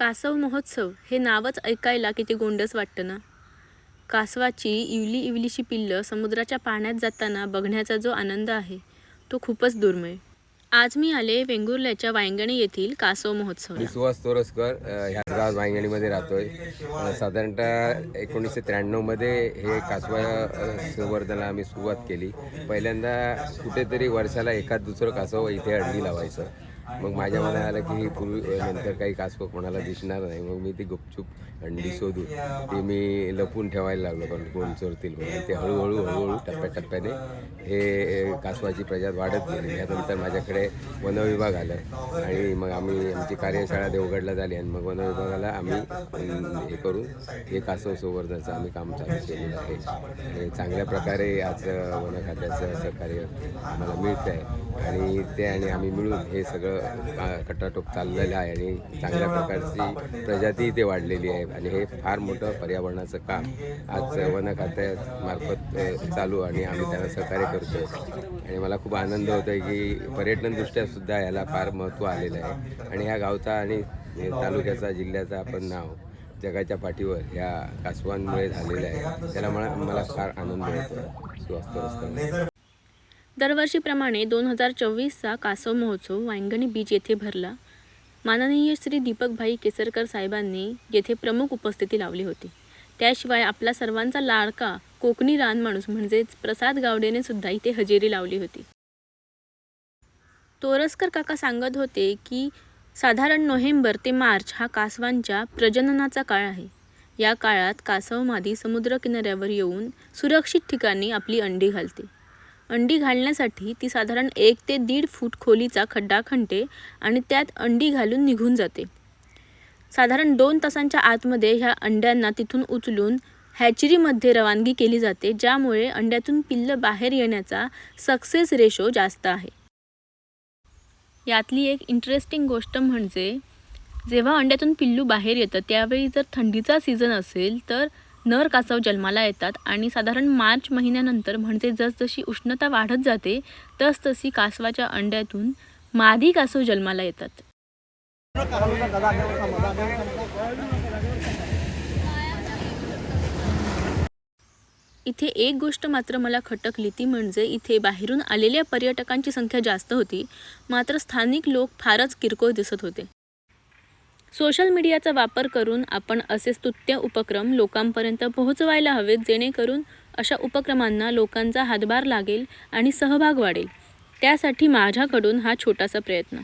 कासव महोत्सव हे नावच ऐकायला किती गोंडस वाटतं ना? कासवाची इवली इवलीशी पिल्लं समुद्राच्या पाण्यात जाताना बघण्याचा जो आनंद आहे तो खूपच दुर्मिळ. आज मी आले वेंगुर्ल्याच्या वायंगणी येथील कासव मी महोत्सवला सुहास तोरसकर ह्या गाव वायंगणीमध्ये वांगणीमध्ये राहतोय साधारणतः एकोणीसशे त्र्याण्णवमध्ये हे कासवा संवर्धनाला आम्ही सुरुवात केली. पहिल्यांदा कुठेतरी वर्षाला एखाद दुसरं कासव इथे अडगी लावायचं. मग माझ्या मनात आलं की पूर्वी नंतर काही कासव कोणाला दिसणार नाही. मग मी ती गुपचूप अंडी शोधून ती मी लपून ठेवायला लागलो कारण कोण चोरतील म्हणून. ते हळूहळू हळूहळू टप्प्याटप्प्याने हे कासवाची प्रजात वाढत गेली. त्यानंतर माझ्याकडे वनविभाग आलं. आणि मग आम्ही आमची कार्यशाळा देवगडला झाली आणि मग वनविभागाला आम्ही हे करून हे कासव संवर्धनाचं आम्ही काम चालू केलेलं आहे. आणि चांगल्या प्रकारे आज वन खात्याचं सहकार्य आम्हाला मिळतं आहे आणि ते आणि आम्ही मिळून हे सगळं का- खटाटोप चाललेलं आहे आणि चांगल्या प्रकारची प्रजाती इथे वाढलेली आहे. आणि हे फार मोठं पर्यावरणाचं काम आज वन खात्यामार्फत चालू आणि आम्ही त्यांना सहकार्य करतो आणि मला खूप आनंद होतो आहे की पर्यटनदृष्ट्यासुद्धा याला फार महत्त्व आलेलं आहे. आणि ह्या गावचा आणि तालुक्याचा जिल्ह्याचा आपण नाव जगाच्या पाठीवर ह्या कासवांमुळे झालेलं आहे. त्याला मला मला फार आनंद होतो सुवास्तव दरवर्षीप्रमाणे दोन हजार चोवीसचा कासव महोत्सव वांगणी बीच येथे भरला. माननीय श्री दीपकभाई केसरकर साहेबांनी येथे प्रमुख उपस्थिती लावली होती. त्याशिवाय आपला सर्वांचा लाडका कोकणी रानमाणूस म्हणजेच प्रसाद गावडेने सुद्धा इथे हजेरी लावली होती. तोरसकर काका सांगत होते की साधारण नोव्हेंबर ते मार्च हा कासवांच्या प्रजननाचा काळ आहे. या काळात कासव मादी समुद्रकिनाऱ्यावर येऊन सुरक्षित ठिकाणी आपली अंडी घालते. अंडी घालण्यासाठी ती साधारण एक ते दीड फूट खोलीचा खड्डा खणते आणि त्यात अंडी घालून निघून जाते. साधारण दोन तासांच्या आतमध्ये ह्या अंड्यांना तिथून उचलून हॅचरीमध्ये रवानगी केली जाते ज्यामुळे अंड्यातून पिल्लं बाहेर येण्याचा सक्सेस रेशो जास्त आहे. यातली एक इंटरेस्टिंग गोष्ट म्हणजे जेव्हा अंड्यातून पिल्लू बाहेर येतं त्यावेळी जर थंडीचा सीझन असेल तर नर कासव जन्माला येतात आणि साधारण मार्च महिन्यानंतर म्हणजे जसजशी उष्णता वाढत जाते तसतशी कासवाच्या अंड्यातून मादी कासव जन्माला येतात. इथे एक गोष्ट मात्र मला खटकली ती म्हणजे इथे बाहेरून आलेल्या पर्यटकांची संख्या जास्त होती मात्र स्थानिक लोक फारच किरकोळ दिसत होते. सोशल मीडियाचा वापर करून आपण असे स्तुत्य उपक्रम लोकांपर्यंत पोहोचवायला हवेत जेणेकरून अशा उपक्रमांना लोकांचा हातभार लागेल आणि सहभाग वाढेल. त्यासाठी माझ्याकडून हा छोटासा प्रयत्न.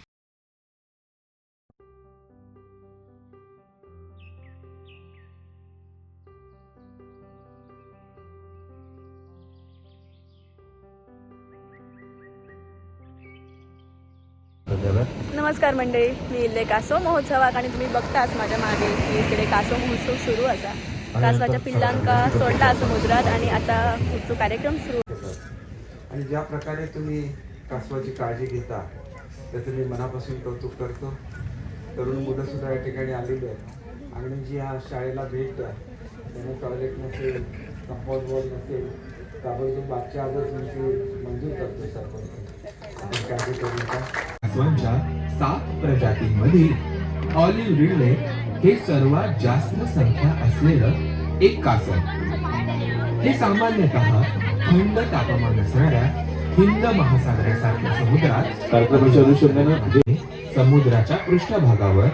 नमस्कार मंडळी मी इल्ले कासव महोत्सवाक आणि तुम्ही बघताच माझ्या मागे की इकडे कासव महोत्सव सुरू असा. कासवाच्या पिल्लांका सोडला समुद्रात आणि आता पुढचा कार्यक्रम सुरू. आणि ज्या प्रकारे तुम्ही कासवाची काळजी घेता त्याचं मी मनापासून कौतुक करतो. तरुण मुलं सुद्धा या ठिकाणी आलेली आहेत. आणि जी ह्या शाळेला भेट द्या. त्यांना टॉयलेट नसेल कंपाऊंड वॉल नसेल ताबडतोब मागच्या आजच मी ती मंजूर करतो सरपंच आपण काळजी करू नका. कासवांच्या सात प्रजातींमधील ऑलिव्ह रिडले हे सर्वात जास्त संख्या असलेलं एक कासव. हे सामान्यतः थंड तापमान असणाऱ्या हिंद महासागरासारख्या समुद्रात जे समुद्राच्या पृष्ठभागावर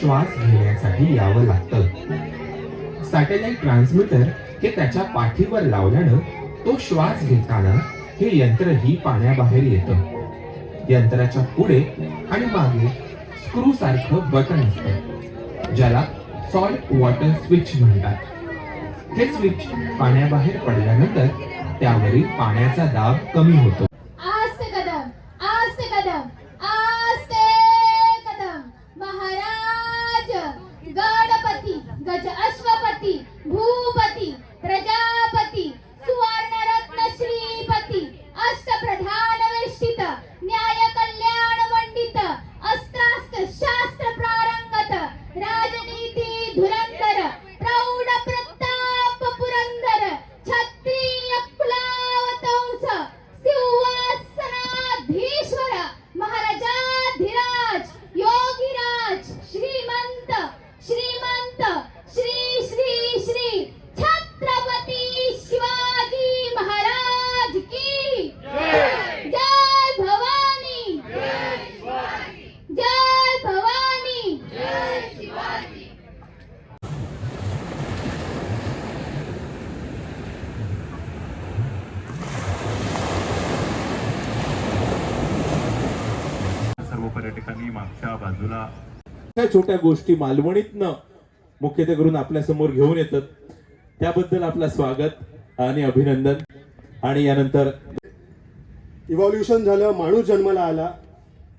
श्वास घेण्यासाठी यावं लागतं. सॅटेलाइट ट्रान्समीटर हे त्याच्या पाठीवर लावल्यानं तो श्वास घेताना हे यंत्रही पाण्याबाहेर येतं. यंत्राच्या पुढे आणि मागे स्क्रू सारखं बटन असतं ज्याला सॉल्ट वॉटर स्विच म्हणतात. हे स्विच पाण्याबाहेर पडल्यानंतर त्यावरील पाण्याचा दाब कमी होतो. छोट्या छोट्या गोष्टी मालवणीतनं मुख्यत्वे करून आपल्यासमोर घेऊन येतात. त्याबद्दल आपलं स्वागत आणि अभिनंदन. आणि यानंतर इव्हॉल्युशन झालं माणूस जन्माला आला.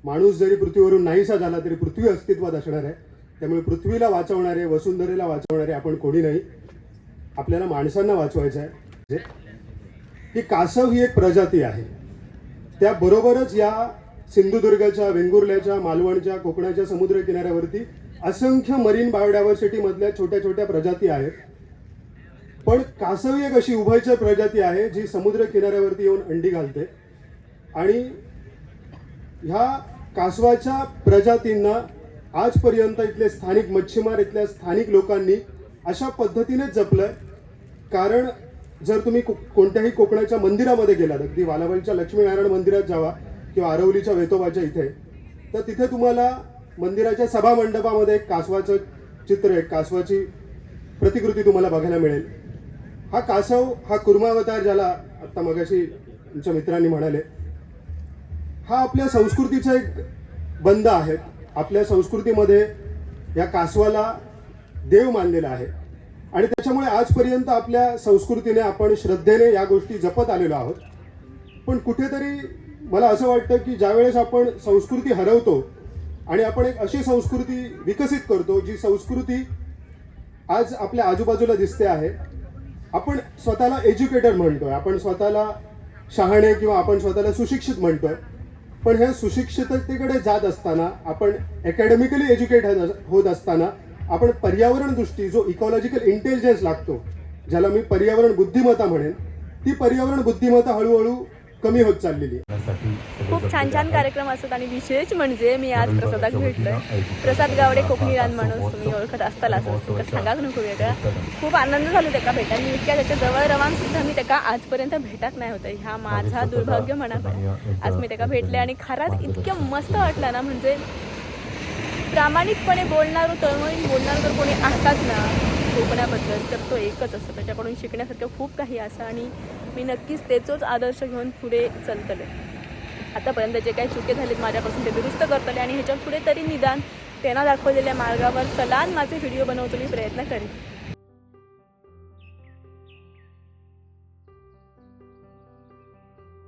माणूस जरी पृथ्वीवरून नाहीसा झाला तरी पृथ्वी अस्तित्वात असणार आहे. त्यामुळे पृथ्वीला वाचवणारे वसुंधरेला वाचवणारे आपण कोणी नाही. आपल्याला माणसांना वाचवायचं आहे. की कासव ही एक प्रजाती आहे. त्याबरोबरच या सिंधुदुर्गाच्या वेंगुर्ल्याच्या मालवणच्या कोकणाच्या समुद्र किनाऱ्यावरती असंख्य मरीन बायोडायव्हर्सिटी मधल्या छोट्या छोट्या प्रजाती आहेत. पण कासव एक अशी उभयचर प्रजाती आहे जी समुद्र किनाऱ्यावरती येऊन अंडी घालते. आणि ह्या कासवाच्या प्रजातींना आजपर्यंत इथले स्थानिक मच्छीमार इथल्या स्थानिक लोकांनी अशा पद्धतीने जपलंय. कारण जर तुम्ही को- कोणत्याही कोकणाच्या मंदिरामध्ये गेलात अगदी वालावलच्या लक्ष्मीनारायण मंदिरात जावा किंवा आरवलीच्या वेतोबाच्या इथे. तर तिथे तुम्हाला मंदिराच्या सभा मंडपामध्ये एक कासवाचं चित्र आहे कासवाची प्रतिकृती तुम्हाला बघायला मिळेल. हा कासव हा कुर्मावतार ज्याला आत्ता मगाशी तुमच्या मित्रांनी म्हणाले हा आपल्या संस्कृतीचा एक बंद आहे. आपल्या संस्कृतीमध्ये या कासवाला देव मानलेला आहे. आणि त्याच्यामुळे आजपर्यंत आपल्या संस्कृतीने आपण श्रद्धेने या गोष्टी जपत आलेलो आहोत. पण कुठेतरी मला असं वाटतं की ज्यावेळेस आपण संस्कृती हरवतो आणि आपण एक अशी संस्कृती विकसित करतो जी संस्कृती आज आपल्या आजूबाजूला दिसते आहे आपण स्वतःला एज्युकेटर म्हणतोय आपण स्वतःला शहाणे किंवा आपण स्वतःला सुशिक्षित म्हणतोय पण ह्या सुशिक्षिततेकडे जात असताना आपण अकॅडमिकली एज्युकेट होत असताना आपण पर्यावरण दृष्टी जो इकॉलॉजिकल इंटेलिजन्स लागतो ज्याला मी पर्यावरण बुद्धिमत्ता म्हणेन ती पर्यावरण बुद्धिमत्ता हळूहळू कमी होत चाललेली आहे. खूप छान छान कार्यक्रम असतात आणि विशेष म्हणजे मी आज प्रसादाक भेटलोय. प्रसाद गावडे कोकणी रान माणूस तुम्ही ओळखत असताल असं सांगाक नको वेगळा खूप आनंद झालो त्याका भेटायला. मी इतक्या त्याच्याजवळ रवान सुद्धा मी त्याका आजपर्यंत भेटत नाही होतं. ह्या माझा दुर्भाग्य म्हणा आज मी त्याका भेटले आणि खरंच इतकं मस्त वाटलं ना म्हणजे प्रामाणिकपणे बोलणारं तळमळीन बोलणारं जर कोणी असतात ना. कोकणाबद्दल तर तो एकच असतो. त्याच्याकडून शिकण्यासारखं खूप काही असं आणि मी नक्कीच त्याचोच आदर्श घेऊन पुढे चलतले आतापर्यंत जे काही चुके झालेत माझ्यापासून ते दुरुस्त करतले आणि ह्याच्या पुढे तरी निदान त्यांना दाखवलेल्या मार्गावर चलान माझे व्हिडिओ बनवतो मी प्रयत्न करेन.